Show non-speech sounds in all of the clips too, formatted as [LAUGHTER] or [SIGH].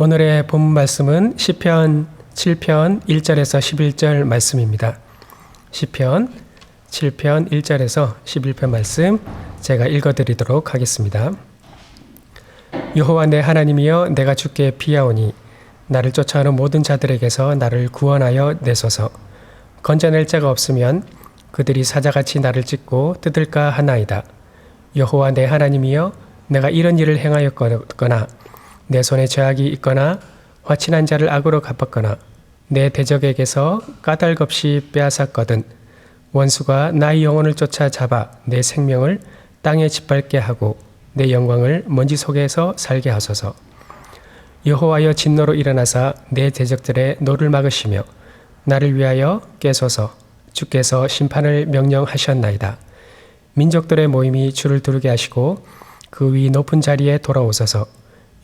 오늘의 본문 말씀은 시편 7편 1절에서 11절 말씀입니다. 시편 7편 1절에서 11편 말씀 제가 읽어 드리도록 하겠습니다. 여호와 내 하나님이여 내가 주께 비하오니 나를 쫓아오는 모든 자들에게서 나를 구원하여 내소서 건져낼 자가 없으면 그들이 사자같이 나를 찢고 뜯을까 하나이다. 여호와 내 하나님이여 내가 이런 일을 행하였거나 내 손에 죄악이 있거나 화친한 자를 악으로 갚았거나 내 대적에게서 까닭없이 빼앗았거든 원수가 나의 영혼을 쫓아 잡아 내 생명을 땅에 짓밟게 하고 내 영광을 먼지 속에서 살게 하소서. 여호와여 진노로 일어나사 내 대적들의 노를 막으시며 나를 위하여 깨소서. 주께서 심판을 명령하셨나이다. 민족들의 모임이 주를 두르게 하시고 그 위 높은 자리에 돌아오소서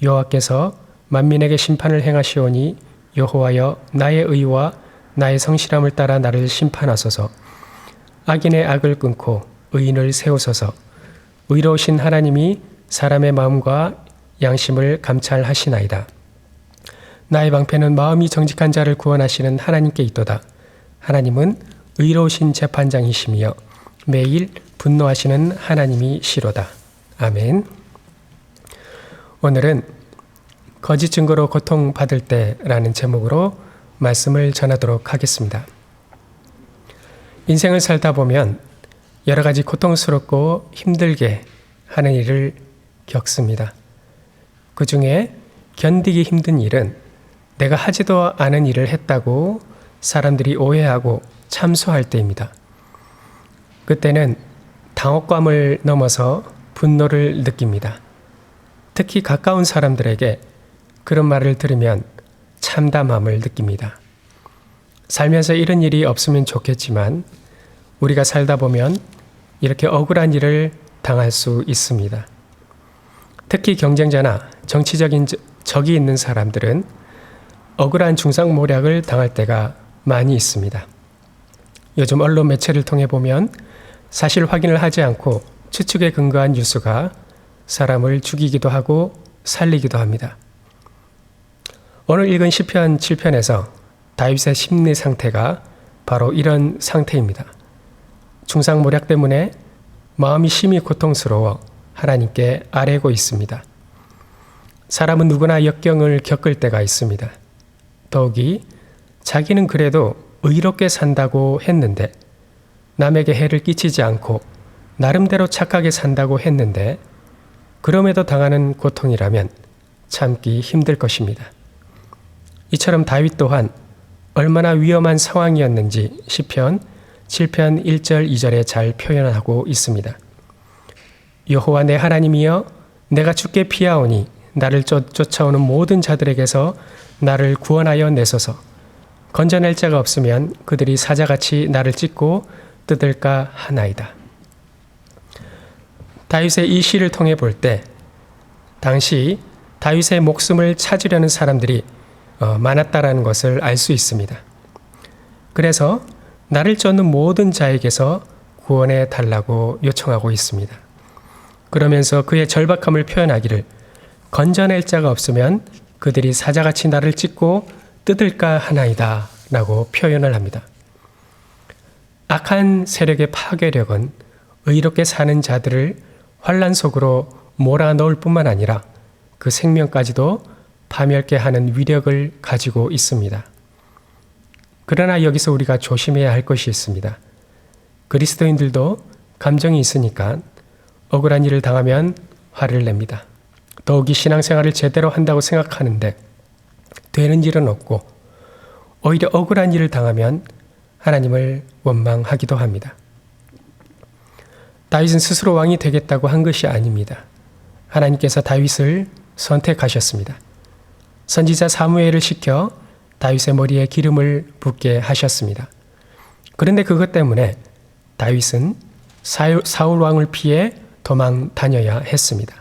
여호와께서 만민에게 심판을 행하시오니 여호와여 나의 의와 나의 성실함을 따라 나를 심판하소서. 악인의 악을 끊고 의인을 세우소서. 의로우신 하나님이 사람의 마음과 양심을 감찰하시나이다. 나의 방패는 마음이 정직한 자를 구원하시는 하나님께 있도다. 하나님은 의로우신 재판장이시며 매일 분노하시는 하나님이 시로다. 아멘. 오늘은 거짓 증거로 고통받을 때라는 제목으로 말씀을 전하도록 하겠습니다. 인생을 살다 보면 여러 가지 고통스럽고 힘들게 하는 일을 겪습니다. 그 중에 견디기 힘든 일은 내가 하지도 않은 일을 했다고 사람들이 오해하고 참소할 때입니다. 그때는 당혹감을 넘어서 분노를 느낍니다. 특히 가까운 사람들에게 그런 말을 들으면 참담함을 느낍니다. 살면서 이런 일이 없으면 좋겠지만 우리가 살다 보면 이렇게 억울한 일을 당할 수 있습니다. 특히 경쟁자나 정치적인 적이 있는 사람들은 억울한 중상모략을 당할 때가 많이 있습니다. 요즘 언론 매체를 통해 보면 사실 확인을 하지 않고 추측에 근거한 뉴스가 사람을 죽이기도 하고 살리기도 합니다. 오늘 읽은 시편 7편에서 다윗의 심리 상태가 바로 이런 상태입니다. 중상모략 때문에 마음이 심히 고통스러워 하나님께 아뢰고 있습니다. 사람은 누구나 역경을 겪을 때가 있습니다. 더욱이 자기는 그래도 의롭게 산다고 했는데 남에게 해를 끼치지 않고 나름대로 착하게 산다고 했는데 그럼에도 당하는 고통이라면 참기 힘들 것입니다. 이처럼 다윗 또한 얼마나 위험한 상황이었는지 시편 7편 1절 2절에 잘 표현하고 있습니다. 여호와 내 하나님이여 내가 주께 피하오니 나를 쫓아오는 모든 자들에게서 나를 구원하여 내소서 건져낼 자가 없으면 그들이 사자같이 나를 찢고 뜯을까 하나이다. 다윗의 이 시를 통해 볼 때 당시 다윗의 목숨을 찾으려는 사람들이 어, 많았다라는 것을 알 수 있습니다. 그래서 나를 쫓는 모든 자에게서 구원해 달라고 요청하고 있습니다. 그러면서 그의 절박함을 표현하기를 건져낼 자가 없으면 그들이 사자같이 나를 찢고 뜯을까 하나이다 라고 표현을 합니다. 악한 세력의 파괴력은 의롭게 사는 자들을 환란 속으로 몰아넣을 뿐만 아니라 그 생명까지도 파멸케 하는 위력을 가지고 있습니다. 그러나 여기서 우리가 조심해야 할 것이 있습니다. 그리스도인들도 감정이 있으니까 억울한 일을 당하면 화를 냅니다. 더욱이 신앙생활을 제대로 한다고 생각하는데 되는 일은 없고 오히려 억울한 일을 당하면 하나님을 원망하기도 합니다. 다윗은 스스로 왕이 되겠다고 한 것이 아닙니다. 하나님께서 다윗을 선택하셨습니다. 선지자 사무엘을 시켜 다윗의 머리에 기름을 붓게 하셨습니다. 그런데 그것 때문에 다윗은 사울 왕을 피해 도망 다녀야 했습니다.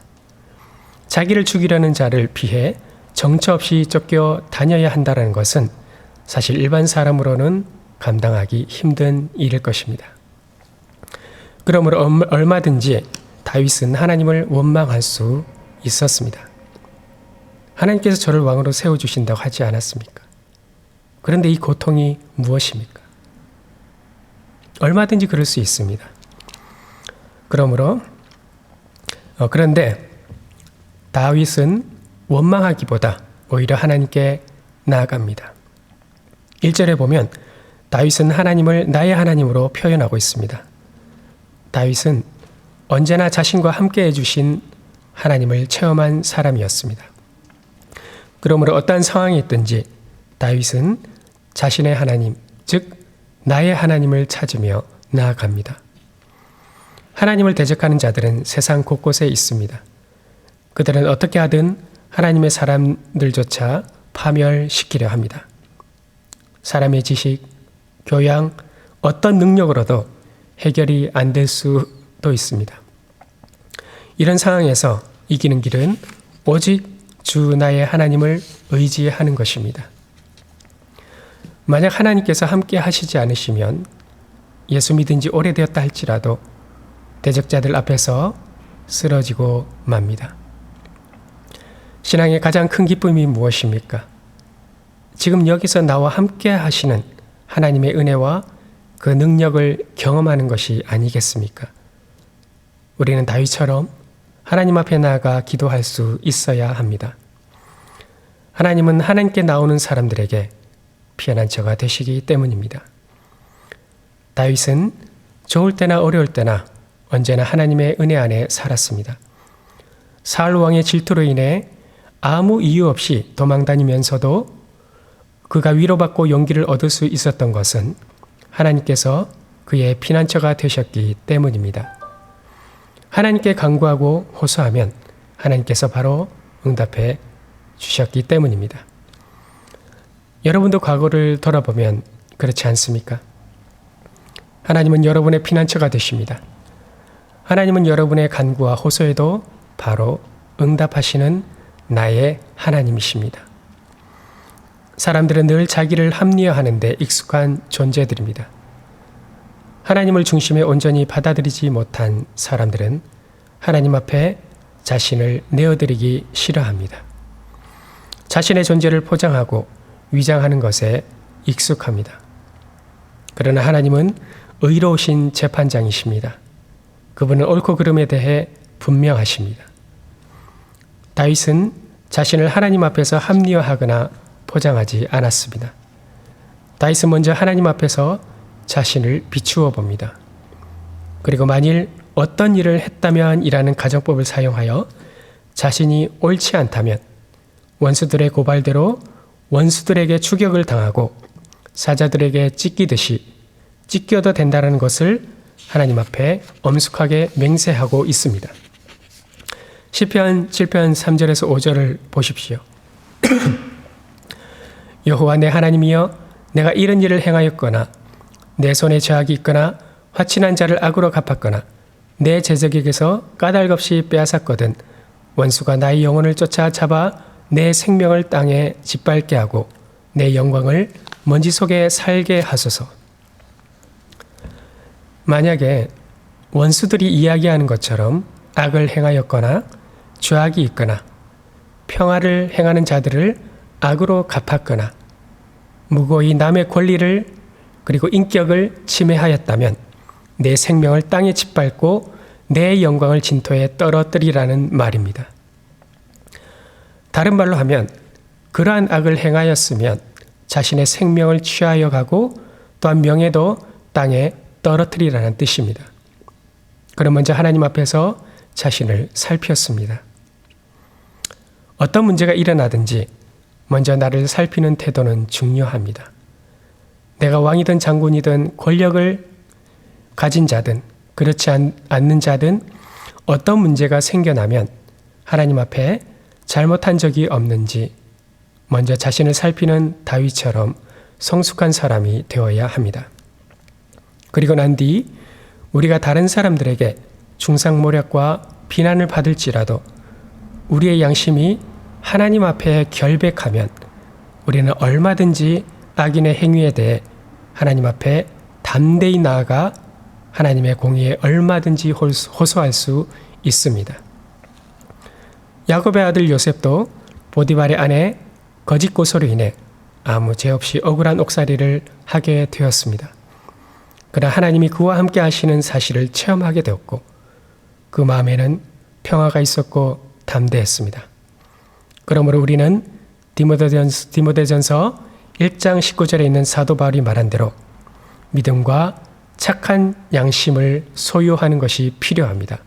자기를 죽이려는 자를 피해 정처 없이 쫓겨 다녀야 한다는 것은 사실 일반 사람으로는 감당하기 힘든 일일 것입니다. 그러므로 얼마든지 다윗은 하나님을 원망할 수 있었습니다. 하나님께서 저를 왕으로 세워주신다고 하지 않았습니까? 그런데 이 고통이 무엇입니까? 얼마든지 그럴 수 있습니다. 그러므로 어, 그런데 다윗은 원망하기보다 오히려 하나님께 나아갑니다. 1절에 보면 다윗은 하나님을 나의 하나님으로 표현하고 있습니다. 다윗은 언제나 자신과 함께 해주신 하나님을 체험한 사람이었습니다. 그러므로 어떠한 상황이 있든지 다윗은 자신의 하나님, 즉 나의 하나님을 찾으며 나아갑니다. 하나님을 대적하는 자들은 세상 곳곳에 있습니다. 그들은 어떻게 하든 하나님의 사람들조차 파멸시키려 합니다. 사람의 지식, 교양, 어떤 능력으로도 해결이 안 될 수도 있습니다. 이런 상황에서 이기는 길은 오직 주 나의 하나님을 의지하는 것입니다. 만약 하나님께서 함께 하시지 않으시면 예수 믿은 지 오래되었다 할지라도 대적자들 앞에서 쓰러지고 맙니다. 신앙의 가장 큰 기쁨이 무엇입니까? 지금 여기서 나와 함께 하시는 하나님의 은혜와 그 능력을 경험하는 것이 아니겠습니까? 우리는 다윗처럼 하나님 앞에 나아가 기도할 수 있어야 합니다. 하나님은 하나님께 나오는 사람들에게 피난처가 되시기 때문입니다. 다윗은 좋을 때나 어려울 때나 언제나 하나님의 은혜 안에 살았습니다. 사울 왕의 질투로 인해 아무 이유 없이 도망 다니면서도 그가 위로받고 용기를 얻을 수 있었던 것은 하나님께서 그의 피난처가 되셨기 때문입니다. 하나님께 간구하고 호소하면 하나님께서 바로 응답해 주셨기 때문입니다. 여러분도 과거를 돌아보면 그렇지 않습니까? 하나님은 여러분의 피난처가 되십니다. 하나님은 여러분의 간구와 호소에도 바로 응답하시는 나의 하나님이십니다. 사람들은 늘 자기를 합리화하는데 익숙한 존재들입니다. 하나님을 중심에 온전히 받아들이지 못한 사람들은 하나님 앞에 자신을 내어드리기 싫어합니다. 자신의 존재를 포장하고 위장하는 것에 익숙합니다. 그러나 하나님은 의로우신 재판장이십니다. 그분은 옳고 그름에 대해 분명하십니다. 다윗은 자신을 하나님 앞에서 합리화하거나 포장하지 않았습니다. 다윗은 먼저 하나님 앞에서 자신을 비추어 봅니다. 그리고 만일 어떤 일을 했다면 이라는 가정법을 사용하여 자신이 옳지 않다면 원수들의 고발대로 원수들에게 추격을 당하고 사자들에게 찢기듯이 찢겨도 된다는 것을 하나님 앞에 엄숙하게 맹세하고 있습니다. 시편 7편 3절에서 5절을 보십시오. [CLEARS THROAT] 여호와 내 하나님이여 내가 이런 일을 행하였거나 내 손에 죄악이 있거나 화친한 자를 악으로 갚았거나 내 제적에게서 까닭없이 빼앗았거든 원수가 나의 영혼을 쫓아 잡아 내 생명을 땅에 짓밟게 하고 내 영광을 먼지 속에 살게 하소서. 만약에 원수들이 이야기하는 것처럼 악을 행하였거나 죄악이 있거나 평화를 행하는 자들을 악으로 갚았거나 무고히 남의 권리를 그리고 인격을 침해하였다면 내 생명을 땅에 짓밟고 내 영광을 진토에 떨어뜨리라는 말입니다. 다른 말로 하면 그러한 악을 행하였으면 자신의 생명을 취하여 가고 또한 명예도 땅에 떨어뜨리라는 뜻입니다. 그럼 먼저 하나님 앞에서 자신을 살폈습니다. 어떤 문제가 일어나든지 먼저 나를 살피는 태도는 중요합니다. 내가 왕이든 장군이든 권력을 가진 자든 그렇지 않는 자든 어떤 문제가 생겨나면 하나님 앞에 잘못한 적이 없는지 먼저 자신을 살피는 다윗처럼 성숙한 사람이 되어야 합니다. 그리고 난 뒤 우리가 다른 사람들에게 중상모략과 비난을 받을지라도 우리의 양심이 하나님 앞에 결백하면 우리는 얼마든지 악인의 행위에 대해 하나님 앞에 담대히 나아가 하나님의 공의에 얼마든지 호소할 수 있습니다. 야곱의 아들 요셉도 보디발의 아내 거짓 고소로 인해 아무 죄 없이 억울한 옥살이를 하게 되었습니다. 그러나 하나님이 그와 함께 하시는 사실을 체험하게 되었고 그 마음에는 평화가 있었고 담대했습니다. 그러므로 우리는 디모데전서, 디모데전서 1장 19절에 있는 사도 바울이 말한 대로 믿음과 착한 양심을 소유하는 것이 필요합니다.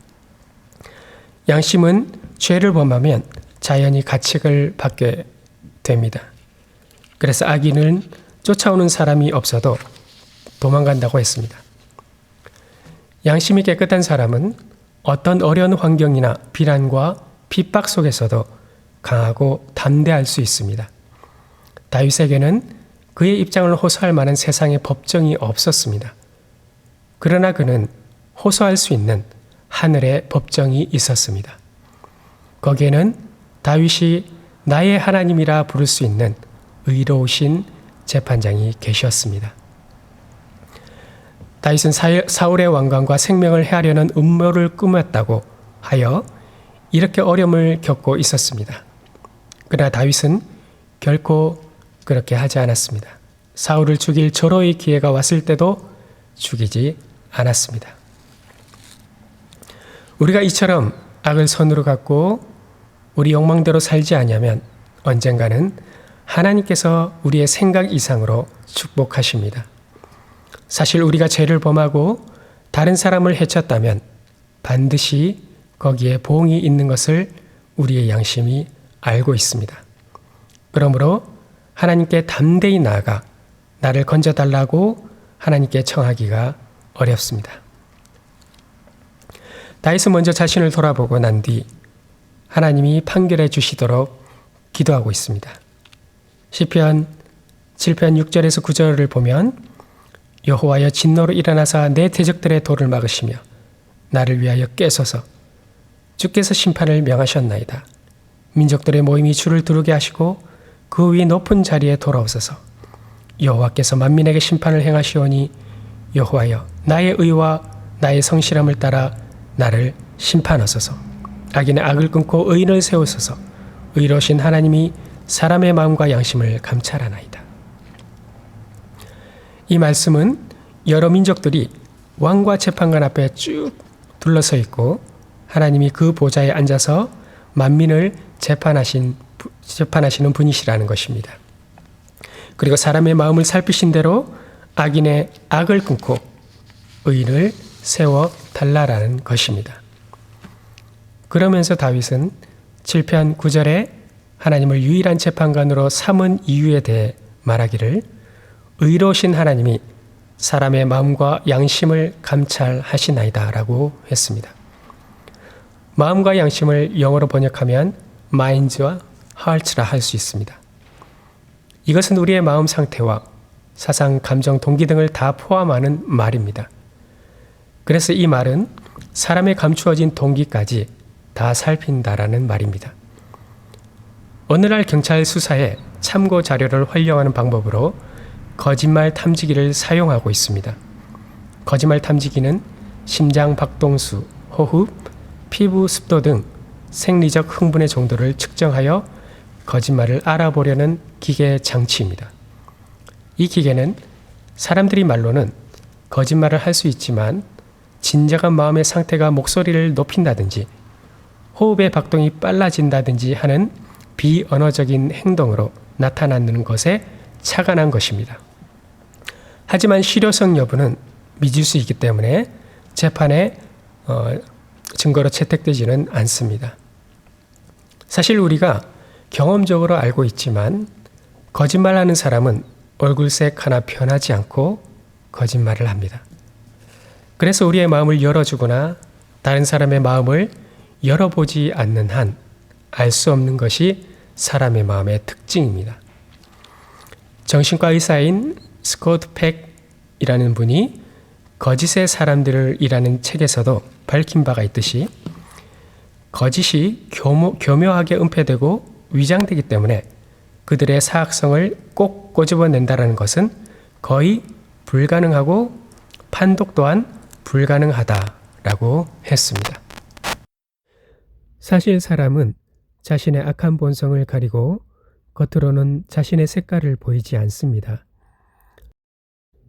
양심은 죄를 범하면 자연히 가책을 받게 됩니다. 그래서 악인은 쫓아오는 사람이 없어도 도망간다고 했습니다. 양심이 깨끗한 사람은 어떤 어려운 환경이나 비난과 핍박 속에서도 강하고 담대할 수 있습니다. 다윗에게는 그의 입장을 호소할 만한 세상의 법정이 없었습니다. 그러나 그는 호소할 수 있는 하늘의 법정이 있었습니다. 거기에는 다윗이 나의 하나님이라 부를 수 있는 의로우신 재판장이 계셨습니다. 다윗은 사울의 왕관과 생명을 해하려는 음모를 꾸몄다고 하여 이렇게 어려움을 겪고 있었습니다. 그러나 다윗은 결코 그렇게 하지 않았습니다. 사울을 죽일 절호의 기회가 왔을 때도 죽이지 않았습니다. 우리가 이처럼 악을 선으로 갖고 우리 욕망대로 살지 않으면 언젠가는 하나님께서 우리의 생각 이상으로 축복하십니다. 사실 우리가 죄를 범하고 다른 사람을 해쳤다면 반드시 거기에 보응이 있는 것을 우리의 양심이 알고 있습니다. 그러므로 하나님께 담대히 나아가 나를 건져달라고 하나님께 청하기가 어렵습니다. 다윗은 먼저 자신을 돌아보고 난 뒤 하나님이 판결해 주시도록 기도하고 있습니다. 시편 7편 6절에서 9절을 보면 여호와여 진노로 일어나사 내 대적들의 도를 막으시며 나를 위하여 깨소서 주께서 심판을 명하셨나이다. 민족들의 모임이 주를 두르게 하시고 그 위 높은 자리에 돌아오소서. 여호와께서 만민에게 심판을 행하시오니 여호와여 나의 의와 나의 성실함을 따라 나를 심판하소서. 악인의 악을 끊고 의인을 세우소서. 의로신 하나님이 사람의 마음과 양심을 감찰하나이다. 이 말씀은 여러 민족들이 왕과 재판관 앞에 쭉 둘러서 있고 하나님이 그 보좌에 앉아서 만민을 재판하신 재판하시는 분이시라는 것입니다. 그리고 사람의 마음을 살피신 대로 악인의 악을 끊고 의인을 세워 달라라는 것입니다. 그러면서 다윗은 7편 9절에 하나님을 유일한 재판관으로 삼은 이유에 대해 말하기를 의로우신 하나님이 사람의 마음과 양심을 감찰하시나이다라고 했습니다. 마음과 양심을 영어로 번역하면 mind와 heart라 할 수 있습니다. 이것은 우리의 마음 상태와 사상, 감정, 동기 등을 다 포함하는 말입니다. 그래서 이 말은 사람의 감추어진 동기까지 다 살핀다라는 말입니다. 어느 날 경찰 수사에 참고 자료를 활용하는 방법으로 거짓말 탐지기를 사용하고 있습니다. 거짓말 탐지기는 심장 박동수, 호흡, 피부 습도 등 생리적 흥분의 정도를 측정하여 거짓말을 알아보려는 기계 장치입니다. 이 기계는 사람들이 말로는 거짓말을 할 수 있지만 진정한 마음의 상태가 목소리를 높인다든지 호흡의 박동이 빨라진다든지 하는 비언어적인 행동으로 나타나는 것에 착안한 것입니다. 하지만 실효성 여부는 미지수이기 때문에 재판에 어, 증거로 채택되지는 않습니다. 사실 우리가 경험적으로 알고 있지만 거짓말하는 사람은 얼굴색 하나 변하지 않고 거짓말을 합니다. 그래서 우리의 마음을 열어주거나 다른 사람의 마음을 열어보지 않는 한 알 수 없는 것이 사람의 마음의 특징입니다. 정신과 의사인 스코트 팩이라는 분이 거짓의 사람들이라는 책에서도 밝힌 바가 있듯이 거짓이 교모, 교묘하게 은폐되고 위장되기 때문에 그들의 사악성을 꼭 꼬집어낸다라는 것은 거의 불가능하고 판독 또한 불가능하다라고 했습니다. 사실 사람은 자신의 악한 본성을 가리고 겉으로는 자신의 색깔을 보이지 않습니다.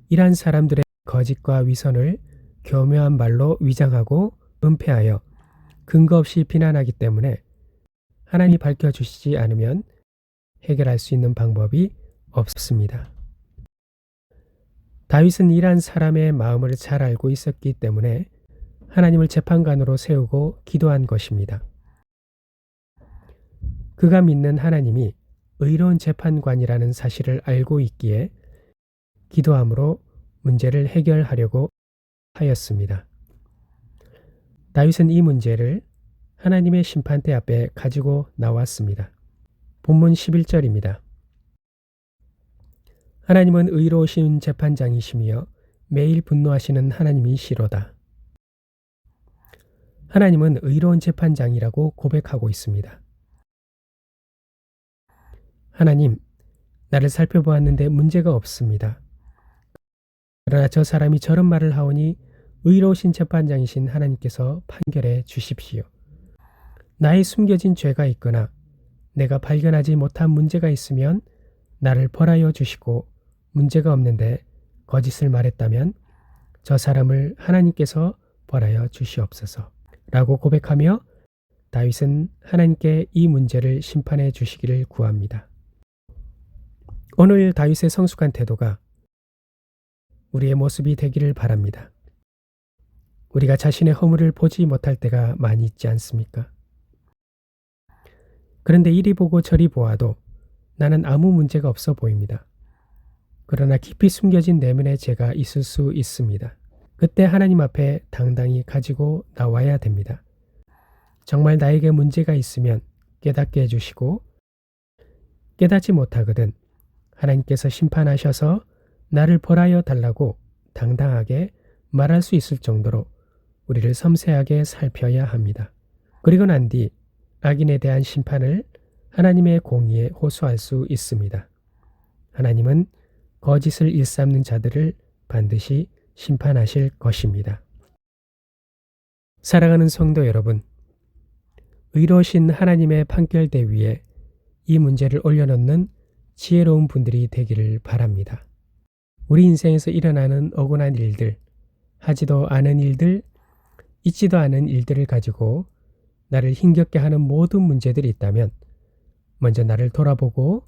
이러한 사람들의 거짓과 위선을 교묘한 말로 위장하고 은폐하여 근거 없이 비난하기 때문에 하나님이 밝혀주시지 않으면 해결할 수 있는 방법이 없습니다. 다윗은 이러한 사람의 마음을 잘 알고 있었기 때문에 하나님을 재판관으로 세우고 기도한 것입니다. 그가 믿는 하나님이 의로운 재판관이라는 사실을 알고 있기에 기도함으로 문제를 해결하려고 하였습니다. 다윗은 이 문제를 하나님의 심판대 앞에 가지고 나왔습니다. 본문 11절입니다. 하나님은 의로우신 재판장이시며 매일 분노하시는 하나님이시로다. 하나님은 의로운 재판장이라고 고백하고 있습니다. 하나님, 나를 살펴보았는데 문제가 없습니다. 그러나 저 사람이 저런 말을 하오니 의로우신 재판장이신 하나님께서 판결해 주십시오. 나의 숨겨진 죄가 있거나 내가 발견하지 못한 문제가 있으면 나를 벌하여 주시고 문제가 없는데 거짓을 말했다면 저 사람을 하나님께서 벌하여 주시옵소서. 라고 고백하며 다윗은 하나님께 이 문제를 심판해 주시기를 구합니다. 오늘 다윗의 성숙한 태도가 우리의 모습이 되기를 바랍니다. 우리가 자신의 허물을 보지 못할 때가 많이 있지 않습니까? 그런데 이리 보고 저리 보아도 나는 아무 문제가 없어 보입니다. 그러나 깊이 숨겨진 내면의 죄가 있을 수 있습니다. 그때 하나님 앞에 당당히 가지고 나와야 됩니다. 정말 나에게 문제가 있으면 깨닫게 해주시고 깨닫지 못하거든 하나님께서 심판하셔서 나를 벌하여 달라고 당당하게 말할 수 있을 정도로 우리를 섬세하게 살펴야 합니다. 그리고 난 뒤 악인에 대한 심판을 하나님의 공의에 호소할 수 있습니다. 하나님은 거짓을 일삼는 자들을 반드시 심판하실 것입니다. 사랑하는 성도 여러분, 의로우신 하나님의 판결대 위에 이 문제를 올려놓는 지혜로운 분들이 되기를 바랍니다. 우리 인생에서 일어나는 억울한 일들, 하지도 않은 일들, 있지도 않은 일들을 가지고 나를 힘겹게 하는 모든 문제들이 있다면 먼저 나를 돌아보고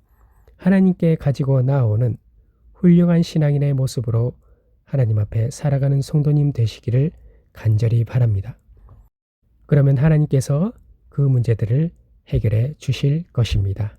하나님께 가지고 나오는 훌륭한 신앙인의 모습으로 하나님 앞에 살아가는 성도님 되시기를 간절히 바랍니다. 그러면 하나님께서 그 문제들을 해결해 주실 것입니다.